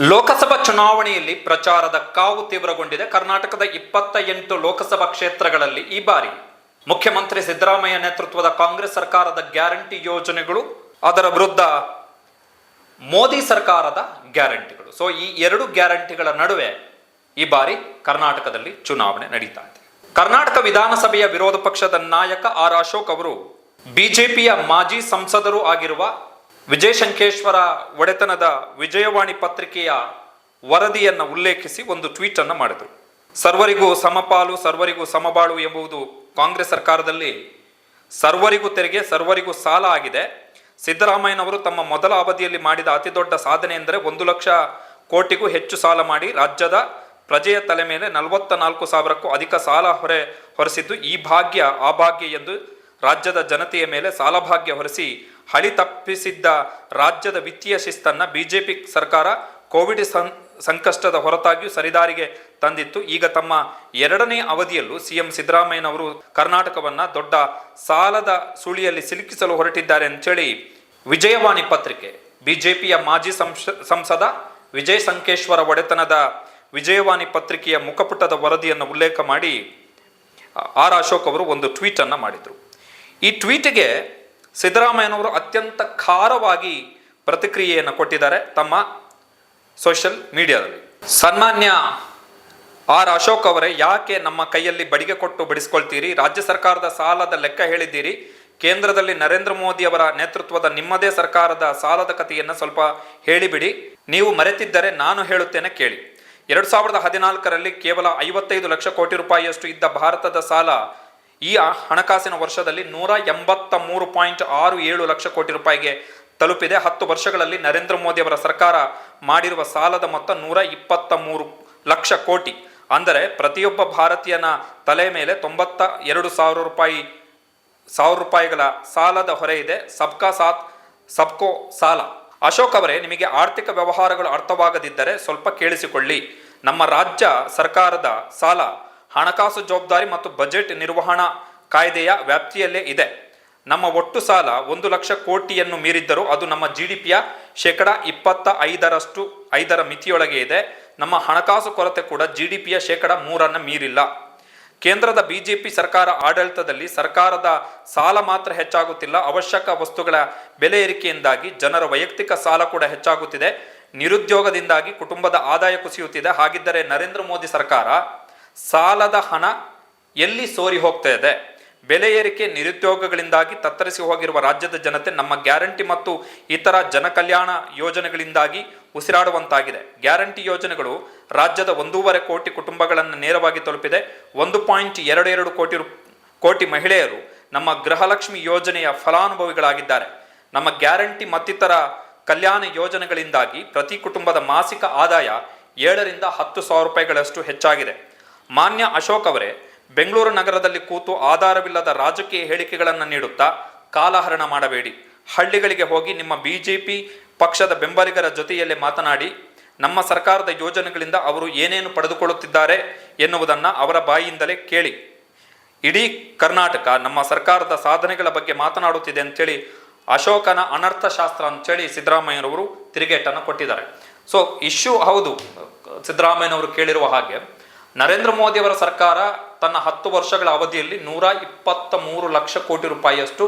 ಲೋಕಸಭಾ ಚುನಾವಣೆಯಲ್ಲಿ ಪ್ರಚಾರದ ಕಾವು ತೀವ್ರಗೊಂಡಿದೆ. ಕರ್ನಾಟಕದ ಇಪ್ಪತ್ತ ಎಂಟು ಲೋಕಸಭಾ ಕ್ಷೇತ್ರಗಳಲ್ಲಿ ಈ ಬಾರಿ ಮುಖ್ಯಮಂತ್ರಿ ಸಿದ್ದರಾಮಯ್ಯ ನೇತೃತ್ವದ ಕಾಂಗ್ರೆಸ್ ಸರ್ಕಾರದ ಗ್ಯಾರಂಟಿ ಯೋಜನೆಗಳು, ಅದರ ವಿರುದ್ಧ ಮೋದಿ ಸರ್ಕಾರದ ಗ್ಯಾರಂಟಿಗಳು. ಸೊ ಈ ಎರಡು ಗ್ಯಾರಂಟಿಗಳ ನಡುವೆ ಈ ಬಾರಿ ಕರ್ನಾಟಕದಲ್ಲಿ ಚುನಾವಣೆ ನಡೀತಾ ಇದೆ. ಕರ್ನಾಟಕ ವಿಧಾನಸಭೆಯ ವಿರೋಧ ಪಕ್ಷದ ನಾಯಕ ಆರ್ ಅಶೋಕ್ ಅವರು ಬಿಜೆಪಿಯ ಮಾಜಿ ಸಂಸದರು ಆಗಿರುವ ವಿಜಯ ಶಂಕೇಶ್ವರ ಒಡೆತನದ ವಿಜಯವಾಣಿ ಪತ್ರಿಕೆಯ ವರದಿಯನ್ನು ಉಲ್ಲೇಖಿಸಿ ಒಂದು ಟ್ವೀಟ್ ಅನ್ನು ಮಾಡಿದರು. ಸರ್ವರಿಗೂ ಸಮಪಾಲು, ಸರ್ವರಿಗೂ ಸಮಬಾಳು ಎಂಬುದು ಕಾಂಗ್ರೆಸ್ ಸರ್ಕಾರದಲ್ಲಿ ಸರ್ವರಿಗೂ ತೆರಿಗೆ, ಸರ್ವರಿಗೂ ಸಾಲ ಆಗಿದೆ. ಸಿದ್ದರಾಮಯ್ಯನವರು ತಮ್ಮ ಮೊದಲ ಅವಧಿಯಲ್ಲಿ ಮಾಡಿದ ಅತಿ ದೊಡ್ಡ ಸಾಧನೆ ಎಂದರೆ ಒಂದು ಲಕ್ಷ ಕೋಟಿಗೂ ಹೆಚ್ಚು ಸಾಲ ಮಾಡಿ ರಾಜ್ಯದ ಪ್ರಜೆಯ ತಲೆ ಮೇಲೆ ನಲವತ್ತ ನಾಲ್ಕು ಸಾವಿರಕ್ಕೂ ಅಧಿಕ ಸಾಲ ಹೊರೆ, ಹೊರಿಸಿದ್ದು ಈ ಭಾಗ್ಯ, ಆ ಭಾಗ್ಯ ಎಂದು ರಾಜ್ಯದ ಜನತೆಯ ಮೇಲೆ ಸಾಲಭಾಗ್ಯ ಹೊರಿಸಿ ಹಳಿ ತಪ್ಪಿಸಿದ್ದ ರಾಜ್ಯದ ವಿತ್ತೀಯ ಶಿಸ್ತನ್ನ ಬಿಜೆಪಿ ಸರ್ಕಾರ ಕೋವಿಡ್ ಸಂ, ಸಂಕಷ್ಟದ ಹೊರತಾಗಿಯೂ ಸರಿದಾರಿಗೆ ತಂದಿತ್ತು. ಈಗ ತಮ್ಮ ಎರಡನೇ ಅವಧಿಯಲ್ಲೂ ಸಿಎಂ ಸಿದ್ದರಾಮಯ್ಯನವರು ಕರ್ನಾಟಕವನ್ನು ದೊಡ್ಡ ಸಾಲದ ಸುಳಿಯಲ್ಲಿ ಸಿಲುಕಿಸಲು ಹೊರಟಿದ್ದಾರೆ ಅಂತೇಳಿ ವಿಜಯವಾಣಿ ಪತ್ರಿಕೆ, ಬಿಜೆಪಿಯ ಮಾಜಿ ಸಂಶ, ಸಂಸದ ವಿಜಯ್ ಸಂಕೇಶ್ವರ ಒಡೆತನದ ವಿಜಯವಾಣಿ ಪತ್ರಿಕೆಯ ಮುಖಪುಟದ ವರದಿಯನ್ನು ಉಲ್ಲೇಖ ಮಾಡಿ ಆರ್ ಅಶೋಕ್ ಅವರು ಒಂದು ಟ್ವೀಟನ್ನು ಮಾಡಿದರು. ಈ ಟ್ವೀಟ್ಗೆ ಸಿದ್ದರಾಮಯ್ಯನವರು ಅತ್ಯಂತ ಖಾರವಾಗಿ ಪ್ರತಿಕ್ರಿಯೆಯನ್ನು ಕೊಟ್ಟಿದ್ದಾರೆ ತಮ್ಮ ಸೋಷಿಯಲ್ ಮೀಡಿಯಾದಲ್ಲಿ. ಸನ್ಮಾನ್ಯ ಆರ್ ಅಶೋಕ್ ಅವರೇ, ಯಾಕೆ ನಮ್ಮ ಕೈಯಲ್ಲಿ ಬಡಿಗೆ ಕೊಟ್ಟು ಬಡಿಸ್ಕೊಳ್ತೀರಿ? ರಾಜ್ಯ ಸರ್ಕಾರದ ಸಾಲದ ಲೆಕ್ಕ ಹೇಳಿದ್ದೀರಿ. ಕೇಂದ್ರದಲ್ಲಿ ನರೇಂದ್ರ ಮೋದಿ ಅವರ ನೇತೃತ್ವದ ನಿಮ್ಮದೇ ಸರ್ಕಾರದ ಸಾಲದ ಕಥೆಯನ್ನು ಸ್ವಲ್ಪ ಹೇಳಿಬಿಡಿ. ನೀವು ಮರೆತಿದ್ದರೆ ನಾನು ಹೇಳುತ್ತೇನೆ ಕೇಳಿ. ಎರಡು ಸಾವಿರದ ಹದಿನಾಲ್ಕರಲ್ಲಿ ಕೇವಲ ಐವತ್ತೈದು ಲಕ್ಷ ಕೋಟಿ ರೂಪಾಯಿಯಷ್ಟು ಇದ್ದ ಭಾರತದ ಸಾಲ ಈ ಹಣಕಾಸಿನ ವರ್ಷದಲ್ಲಿ ನೂರ ಎಂಬತ್ತ ಮೂರು ಪಾಯಿಂಟ್ ಆರು ಏಳು ಲಕ್ಷ ಕೋಟಿ ರೂಪಾಯಿಗೆ ತಲುಪಿದೆ. ಹತ್ತು ವರ್ಷಗಳಲ್ಲಿ ನರೇಂದ್ರ ಮೋದಿ ಅವರ ಸರ್ಕಾರ ಮಾಡಿರುವ ಸಾಲದ ಮೊತ್ತ ನೂರ ಇಪ್ಪತ್ತ ಮೂರು ಲಕ್ಷ ಕೋಟಿ. ಅಂದರೆ ಪ್ರತಿಯೊಬ್ಬ ಭಾರತೀಯನ ತಲೆ ಮೇಲೆ ತೊಂಬತ್ತ ಎರಡು ಸಾವಿರ ರೂಪಾಯಿ, ಸಾವಿರ ರೂಪಾಯಿಗಳ ಸಾಲದ ಹೊರೆ ಇದೆ. ಸಬ್ಕಾ ಸಾಥ್, ಸಬ್ಕೋ ಸಾಲ. ಅಶೋಕ್ ಅವರೇ, ನಿಮಗೆ ಆರ್ಥಿಕ ವ್ಯವಹಾರಗಳು ಅರ್ಥವಾಗದಿದ್ದರೆ ಸ್ವಲ್ಪ ಕೇಳಿಸಿಕೊಳ್ಳಿ. ನಮ್ಮ ರಾಜ್ಯ ಸರ್ಕಾರದ ಸಾಲ ಹಣಕಾಸು ಜವಾಬ್ದಾರಿ ಮತ್ತು ಬಜೆಟ್ ನಿರ್ವಹಣಾ ಕಾಯ್ದೆಯ ವ್ಯಾಪ್ತಿಯಲ್ಲೇ ಇದೆ. ನಮ್ಮ ಒಟ್ಟು ಸಾಲ ಒಂದು ಲಕ್ಷ ಕೋಟಿಯನ್ನು ಮೀರಿದ್ದರೂ ಅದು ನಮ್ಮ ಜಿ ಡಿ ಪಿಯ ಶೇಕಡ ಇಪ್ಪತ್ತ ಐದರಷ್ಟು, ಐದರ ಮಿತಿಯೊಳಗೆ ಇದೆ. ನಮ್ಮ ಹಣಕಾಸು ಕೊರತೆ ಕೂಡ ಜಿ ಡಿ ಪಿಯ ಶೇಕಡ ಮೂರನ್ನು ಮೀರಿಲ್ಲ. ಕೇಂದ್ರದ ಬಿಜೆಪಿ ಸರ್ಕಾರ ಆಡಳಿತದಲ್ಲಿ ಸರ್ಕಾರದ ಸಾಲ ಮಾತ್ರ ಹೆಚ್ಚಾಗುತ್ತಿಲ್ಲ. ಅವಶ್ಯಕ ವಸ್ತುಗಳ ಬೆಲೆ ಏರಿಕೆಯಿಂದಾಗಿ ಜನರ ವೈಯಕ್ತಿಕ ಸಾಲ ಕೂಡ ಹೆಚ್ಚಾಗುತ್ತಿದೆ. ನಿರುದ್ಯೋಗದಿಂದಾಗಿ ಕುಟುಂಬದ ಆದಾಯ ಕುಸಿಯುತ್ತಿದೆ. ಹಾಗಿದ್ದರೆ ನರೇಂದ್ರ ಮೋದಿ ಸರ್ಕಾರ ಸಾಲದ ಹಣ ಎಲ್ಲಿ ಸೋರಿ ಹೋಗ್ತಾ ಇದೆ? ಬೆಲೆ ಏರಿಕೆ ನಿರುದ್ಯೋಗಗಳಿಂದಾಗಿ ತತ್ತರಿಸಿ ಹೋಗಿರುವ ರಾಜ್ಯದ ಜನತೆ ನಮ್ಮ ಗ್ಯಾರಂಟಿ ಮತ್ತು ಇತರ ಜನಕಲ್ಯಾಣ ಯೋಜನೆಗಳಿಂದಾಗಿ ಉಸಿರಾಡುವಂತಾಗಿದೆ. ಗ್ಯಾರಂಟಿ ಯೋಜನೆಗಳು ರಾಜ್ಯದ ಒಂದೂವರೆ ಕೋಟಿ ಕುಟುಂಬಗಳನ್ನು ನೇರವಾಗಿ ತಲುಪಿದೆ. ಒಂದು ಪಾಯಿಂಟ್ ಎರಡು ಎರಡು ಕೋಟಿ ರು, ಕೋಟಿ ಮಹಿಳೆಯರು ನಮ್ಮ ಗೃಹಲಕ್ಷ್ಮಿ ಯೋಜನೆಯ ಫಲಾನುಭವಿಗಳಾಗಿದ್ದಾರೆ. ನಮ್ಮ ಗ್ಯಾರಂಟಿ ಮತ್ತಿತರ ಕಲ್ಯಾಣ ಯೋಜನೆಗಳಿಂದಾಗಿ ಪ್ರತಿ ಕುಟುಂಬದ ಮಾಸಿಕ ಆದಾಯ ಏಳರಿಂದ ಹತ್ತು ಸಾವಿರ ರೂಪಾಯಿಗಳಷ್ಟು ಹೆಚ್ಚಾಗಿದೆ. ಮಾನ್ಯ ಅಶೋಕ್ ಅವರೇ, ಬೆಂಗಳೂರು ನಗರದಲ್ಲಿ ಕೂತು ಆಧಾರವಿಲ್ಲದ ರಾಜಕೀಯ ಹೇಳಿಕೆಗಳನ್ನು ನೀಡುತ್ತಾ ಕಾಲಹರಣ ಮಾಡಬೇಡಿ. ಹಳ್ಳಿಗಳಿಗೆ ಹೋಗಿ ನಿಮ್ಮ ಬಿಜೆಪಿ ಪಕ್ಷದ ಬೆಂಬಲಿಗರ ಜೊತೆಯಲ್ಲೇ ಮಾತನಾಡಿ, ನಮ್ಮ ಸರ್ಕಾರದ ಯೋಜನೆಗಳಿಂದ ಅವರು ಏನೇನು ಪಡೆದುಕೊಳ್ಳುತ್ತಿದ್ದಾರೆ ಎನ್ನುವುದನ್ನು ಅವರ ಬಾಯಿಯಿಂದಲೇ ಕೇಳಿ. ಇಡೀ ಕರ್ನಾಟಕ ನಮ್ಮ ಸರ್ಕಾರದ ಸಾಧನೆಗಳ ಬಗ್ಗೆ ಮಾತನಾಡುತ್ತಿದೆ ಅಂತೇಳಿ ಅಶೋಕನ ಅನರ್ಥಶಾಸ್ತ್ರ ಅಂತೇಳಿ ಸಿದ್ದರಾಮಯ್ಯನವರು ತಿರುಗೇಟನ್ನು ಕೊಟ್ಟಿದ್ದಾರೆ. ಸೊ ಇಶ್ಯೂ ಹೌದು, ಸಿದ್ದರಾಮಯ್ಯನವರು ಕೇಳಿರುವ ಹಾಗೆ ನರೇಂದ್ರ ಮೋದಿ ಅವರ ಸರ್ಕಾರ ತನ್ನ ಹತ್ತು ವರ್ಷಗಳ ಅವಧಿಯಲ್ಲಿ ನೂರ ಇಪ್ಪತ್ತ ಮೂರು ಲಕ್ಷ ಕೋಟಿ ರೂಪಾಯಿಯಷ್ಟು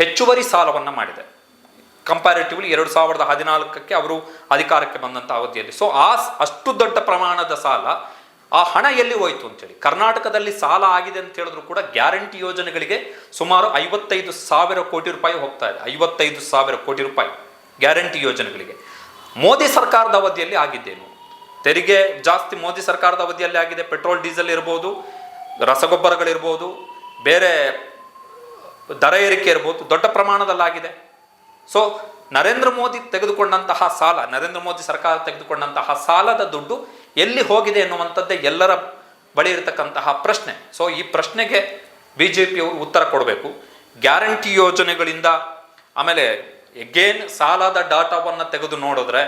ಹೆಚ್ಚುವರಿ ಸಾಲವನ್ನು ಮಾಡಿದೆ. ಕಂಪ್ಯಾರಿಟಿವ್ಲಿ ಎರಡು ಸಾವಿರದ ಹದಿನಾಲ್ಕಕ್ಕೆ ಅವರು ಅಧಿಕಾರಕ್ಕೆ ಬಂದಂಥ ಅವಧಿಯಲ್ಲಿ. ಸೊ ಆ ಅಷ್ಟು ದೊಡ್ಡ ಪ್ರಮಾಣದ ಸಾಲ ಆ ಹಣ ಎಲ್ಲಿ ಹೋಯಿತು ಅಂತೇಳಿ. ಕರ್ನಾಟಕದಲ್ಲಿ ಸಾಲ ಆಗಿದೆ ಅಂತ ಹೇಳಿದ್ರು ಕೂಡ ಗ್ಯಾರಂಟಿ ಯೋಜನೆಗಳಿಗೆ ಸುಮಾರು ಐವತ್ತೈದು ಸಾವಿರ ಕೋಟಿ ರೂಪಾಯಿ ಹೋಗ್ತಾ ಇದೆ. ಐವತ್ತೈದು ಸಾವಿರ ಕೋಟಿ ರೂಪಾಯಿ ಗ್ಯಾರಂಟಿ ಯೋಜನೆಗಳಿಗೆ. ಮೋದಿ ಸರ್ಕಾರದ ಅವಧಿಯಲ್ಲಿ ಆಗಿದ್ದೇನು? ತೆರಿಗೆ ಜಾಸ್ತಿ ಮೋದಿ ಸರ್ಕಾರದ ಅವಧಿಯಲ್ಲಿ ಆಗಿದೆ, ಪೆಟ್ರೋಲ್, ಡೀಸೆಲ್ ಇರ್ಬೋದು, ರಸಗೊಬ್ಬರಗಳಿರ್ಬೋದು, ಬೇರೆ ದರ ಏರಿಕೆ ಇರ್ಬೋದು, ದೊಡ್ಡ ಪ್ರಮಾಣದಲ್ಲಾಗಿದೆ. ಸೊ ನರೇಂದ್ರ ಮೋದಿ ತೆಗೆದುಕೊಂಡಂತಹ ಸಾಲ, ನರೇಂದ್ರ ಮೋದಿ ಸರ್ಕಾರ ತೆಗೆದುಕೊಂಡಂತಹ ಸಾಲದ ದುಡ್ಡು ಎಲ್ಲಿ ಹೋಗಿದೆ ಎನ್ನುವಂಥದ್ದೇ ಎಲ್ಲರ ಬಳಿ ಇರತಕ್ಕಂತಹ ಪ್ರಶ್ನೆ. ಸೊ ಈ ಪ್ರಶ್ನೆಗೆ ಬಿ ಜೆ ಉತ್ತರ ಕೊಡಬೇಕು. ಗ್ಯಾರಂಟಿ ಯೋಜನೆಗಳಿಂದ ಆಮೇಲೆ ಎಗೇನ್ ಸಾಲದ ಡಾಟಾವನ್ನು ತೆಗೆದು ನೋಡಿದ್ರೆ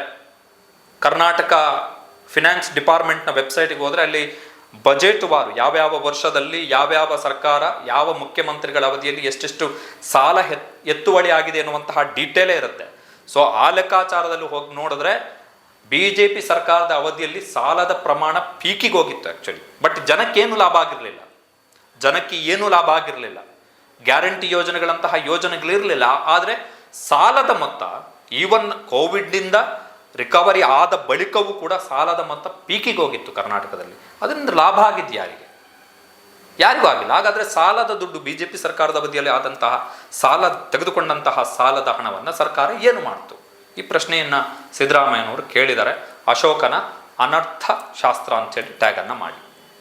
ಕರ್ನಾಟಕ ಫಿನಾನ್ಸ್ ಡಿಪಾರ್ಟ್ಮೆಂಟ್ನ ವೆಬ್ಸೈಟ್ಗೆ ಹೋದರೆ ಅಲ್ಲಿ ಬಜೆಟ್ ವಾರು ಯಾವ್ಯಾವ ವರ್ಷದಲ್ಲಿ ಯಾವ್ಯಾವ ಸರ್ಕಾರ, ಯಾವ ಮುಖ್ಯಮಂತ್ರಿಗಳ ಅವಧಿಯಲ್ಲಿ ಎಷ್ಟೆಷ್ಟು ಸಾಲ ಎತ್, ಎತ್ತುವಳಿ ಆಗಿದೆ ಎನ್ನುವಂತಹ ಡೀಟೇಲೇ ಇರುತ್ತೆ. ಸೊ ಆ ಲೆಕ್ಕಾಚಾರದಲ್ಲಿ ಹೋಗಿ ನೋಡಿದ್ರೆ ಬಿ ಜೆ ಪಿ ಸರ್ಕಾರದ ಅವಧಿಯಲ್ಲಿ ಸಾಲದ ಪ್ರಮಾಣ ಪೀಕಿಗೆ ಹೋಗಿತ್ತು ಆ್ಯಕ್ಚುಲಿ ಬಟ್ ಜನಕ್ಕೇನು ಲಾಭ ಆಗಿರಲಿಲ್ಲ. ಜನಕ್ಕೆ ಏನೂ ಲಾಭ ಆಗಿರಲಿಲ್ಲ. ಗ್ಯಾರಂಟಿ ಯೋಜನೆಗಳಂತಹ ಯೋಜನೆಗಳಿರಲಿಲ್ಲ. ಆದರೆ ಸಾಲದ ಮೊತ್ತ ಈವನ್ ಕೋವಿಡ್ನಿಂದ ರಿಕವರಿ ಆದ ಬಳಿಕವೂ ಕೂಡ ಸಾಲದ ಮೊತ್ತ ಪೀಕಿಗೆ ಹೋಗಿತ್ತು ಕರ್ನಾಟಕದಲ್ಲಿ. ಅದರಿಂದ ಲಾಭ ಆಗಿದ್ದು ಯಾರಿಗೆ? ಯಾರಿಗೂ ಆಗಿಲ್ಲ. ಹಾಗಾದರೆ ಸಾಲದ ದುಡ್ಡು ಬಿ ಜೆ ಪಿ ಸರ್ಕಾರದ ಅವಧಿಯಲ್ಲಿ ಆದಂತಹ ಸಾಲ ತೆಗೆದುಕೊಂಡಂತಹ ಸಾಲದ ಹಣವನ್ನು ಸರ್ಕಾರ ಏನು ಮಾಡ್ತು? ಈ ಪ್ರಶ್ನೆಯನ್ನು ಸಿದ್ದರಾಮಯ್ಯನವರು ಕೇಳಿದ್ದಾರೆ ಅಶೋಕನ ಅನರ್ಥ ಶಾಸ್ತ್ರ ಅಂತೇಳಿ ಟ್ಯಾಗನ್ನು ಮಾಡಿ.